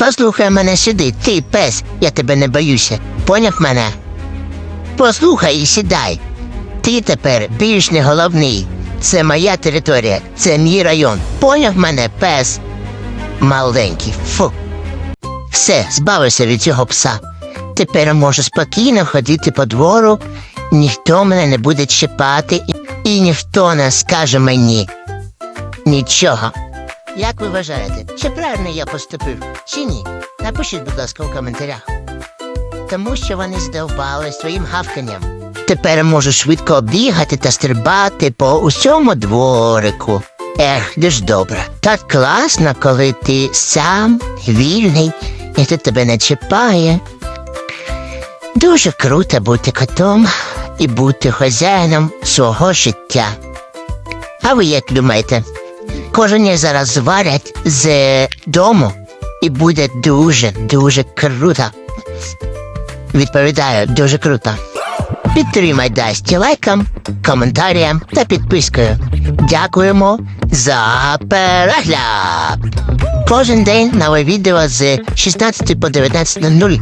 Послухай мене сюди, ти пес, я тебе не боюся. Поняв мене? Послухай і сідай. Ти тепер більш не головний. Це моя територія, це мій район. Поняв мене, пес? Маленький. Фу. Все, збавився від цього пса. Тепер можу спокійно ходити по двору, ніхто мене не буде чіпати, і- ніхто не скаже мені нічого. Як ви вважаєте, чи правильно я поступив, чи ні? Напишіть, будь ласка, у коментарях. Тому що вони здовбали своїм гавканням. Тепер можу швидко бігати та стрибати по усьому дворику. Ех, дуже добре. Так класно, коли ти сам вільний, ніхто тебе не чіпає. Дуже круто бути котом і бути хазяїном свого життя. А ви як думаєте? Кожен зараз зварять з дому і буде дуже, дуже круто. Відповідаю, дуже круто. Підтримай Дасті лайком, коментарем та підпискою. Дякуємо за перегляд. Кожен день нове відео з 16 по 19.00.